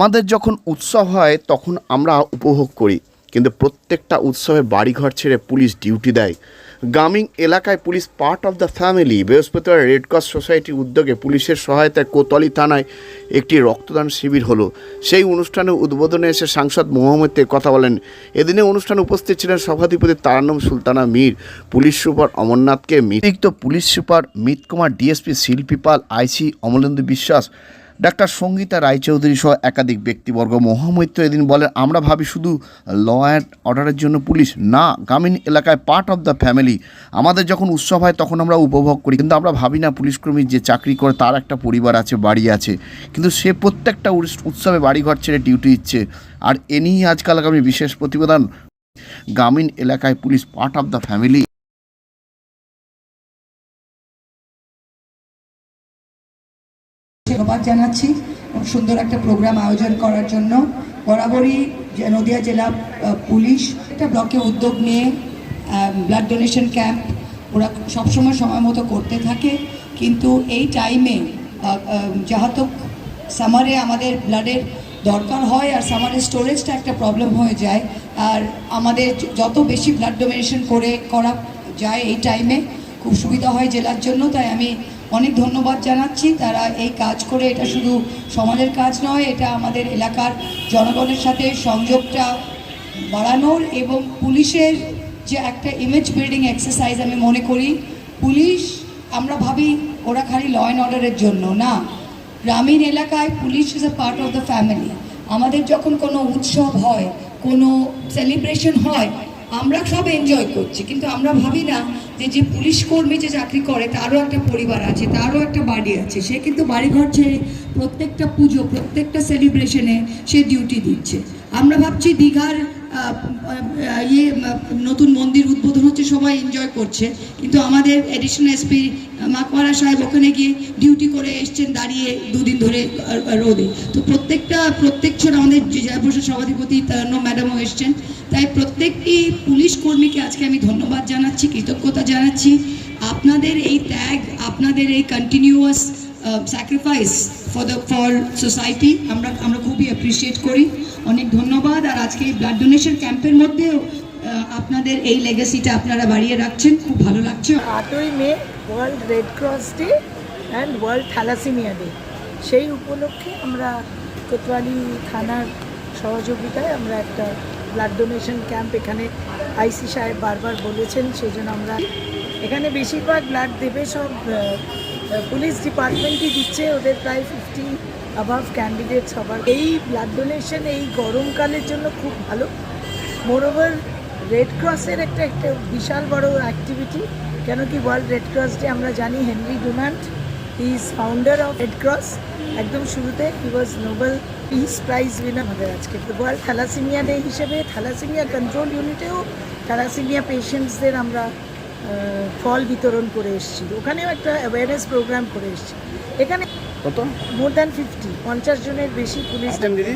আমাদের যখন উৎসব হয়, তখন আমরা উপভোগ করি। কিন্তু প্রত্যেকটা উৎসবে বাড়িঘর ছেড়ে পুলিশ ডিউটি দেয়। গ্রামীণ এলাকায় police part of the family বৃহস্পতিবার রেড ক্রস সোসাইটির উদ্যোগে পুলিশের সহায়তায় কোতোয়ালি থানায় একটি রক্তদান শিবির হলো। সেই অনুষ্ঠানে উদ্বোধনে এসে সাংসদ মোহাম্মদ কথা বলেন। এদিনে অনুষ্ঠানে উপস্থিত ছিলেন সভাধিপতি তারানম সুলতানা মীর। পুলিশ সুপার অমরনাথকে অতিরিক্ত police super Mit Kumar DSP Shilpi Pal IC Amalendu বিশ্বাস ডাক্তার সঙ্গীতা রায়চৌধুরী সহ একাধিক ব্যক্তিবর্গ মহামৈত্র এদিন বলেন, আমরা ভাবি শুধু ল অ্যান্ড অর্ডারের জন্য পুলিশ। না, গ্রামীণ এলাকায় পার্ট অফ দ্য ফ্যামিলি আমাদের যখন উৎসব হয় তখন আমরা উপভোগ করি। কিন্তু আমরা ভাবি না, পুলিশকর্মী যে চাকরি করে তার একটা পরিবার আছে, বাড়ি আছে। কিন্তু সে প্রত্যেকটা উৎস- উৎসবে বাড়িঘর ছেড়ে ডিউটি দিচ্ছে আর এ নিয়েই আজকাল আমি বিশেষ প্রতিবেদন। গ্রামীণ এলাকায় police part of the family ধন্যবাদ জানাচ্ছি সুন্দর একটা প্রোগ্রাম আয়োজন করার জন্য। বরাবরই নদিয়া জেলা পুলিশ একটা ব্লকে উদ্যোগ নিয়ে ব্লাড ডোনেশন ক্যাম্প ওরা সবসময় সময় মতো করতে থাকে। কিন্তু এই টাইমে যাহাতক সামারে আমাদের ব্লাডের দরকার হয় আর সামারের স্টোরেজটা একটা প্রবলেম হয়ে যায়, আর আমাদের যত বেশি ব্লাড ডোনেশন করে করা যায় এই টাইমে খুব সুবিধা হয় জেলার জন্য। তাই আমি অনেক ধন্যবাদ জানাচ্ছি। তারা এই কাজ করে, এটা শুধু সমাজের কাজ নয়, এটা আমাদের এলাকার জনগণের সাথে সংযোগটা বাড়ানোর এবং পুলিশের যে একটা ইমেজ বিল্ডিং এক্সারসাইজ আমি মনে করি, পুলিশ, আমরা ভাবি ওরা খালি ল অ্যান্ড অর্ডারের জন্য। না, গ্রামীণ এলাকায় police is a part of the family আমাদের যখন কোনো উৎসব হয়, কোনো সেলিব্রেশন হয় আমরা সব এনজয় করছি, কিন্তু আমরা ভাবি না যে যে পুলিশ কর্মী যে চাকরি করে, তারও একটা পরিবার আছে, তারও একটা বাড়ি আছে। সে কিন্তু বাড়িঘর ছেড়ে প্রত্যেকটা পুজো, প্রত্যেকটা সেলিব্রেশনে সে ডিউটি দিচ্ছে। আমরা ভাবছি দীঘার ইয়ে নতুন মন্দির উদ্বোধন হচ্ছে, সবাই এনজয় করছে। কিন্তু আমাদের এডিশনাল এসপি মাকওয়ারা সাহেব ওখানে গিয়ে ডিউটি করে এসছেন দাঁড়িয়ে দুদিন ধরে রোদে। তো প্রত্যেকটা, প্রত্যেক জন আমাদের জেলা পরিষদ সভাধিপতি তারান্ন ম্যাডামও এসছেন। তাই প্রত্যেকটি পুলিশ কর্মীকে আজকে আমি ধন্যবাদ জানাচ্ছি, কৃতজ্ঞতা জানাচ্ছি। আপনাদের এই ত্যাগ, আপনাদের এই continuous sacrifice for the for society আমরা আমরা খুবই অ্যাপ্রিসিয়েট করি। অনেক ধন্যবাদ। আর আজকে এই ব্লাড ডোনেশন ক্যাম্পের মধ্যেও আপনাদের এই লেগাসিটা আপনারা বাড়িয়ে রাখছেন। খুব ভালো লাগছে। আটই May world red cross day and world thalassaemia day সেই উপলক্ষে আমরা কোতোয়ালি থানার সহযোগিতায় আমরা একটা ব্লাড ডোনেশন ক্যাম্প এখানে আইসি সাহেব বারবার বলেছেন সেই জন্য আমরা এখানে বেশিরভাগ ব্লাড দেবে সব পুলিশ ডিপার্টমেন্টই দিচ্ছে, ওদের প্রায় ফিফটি অ্যাভাভ ক্যান্ডিডেট সবার এই ব্লাড ডোনেশন এই গরমকালের জন্য খুব ভালো। মোরওভার রেড ক্রসের একটা একটা বিশাল বড় অ্যাক্টিভিটি কেন কি ওয়ার্ল্ড রেড ক্রস ডে আমরা জানি Henry Dunant is founder of Red Cross একদম শুরুতে he was Nobel peace prize winner আমাদের আজকে। তো ওয়ার্ল্ড থ্যালাসিমিয়া ডে হিসেবে থ্যালাসিমিয়া কন্ট্রোল ইউনিটেও থ্যালাসিমিয়া পেশেন্টসদের আমরা ফল বিতরণ করে এসেছি ওখানেও একটা অ্যাওয়ারনেস প্রোগ্রাম করে এসেছি এখানে কত? মোর দ্যান ফিফটি পঞ্চাশ জনের বেশি পুলিশ দিদি?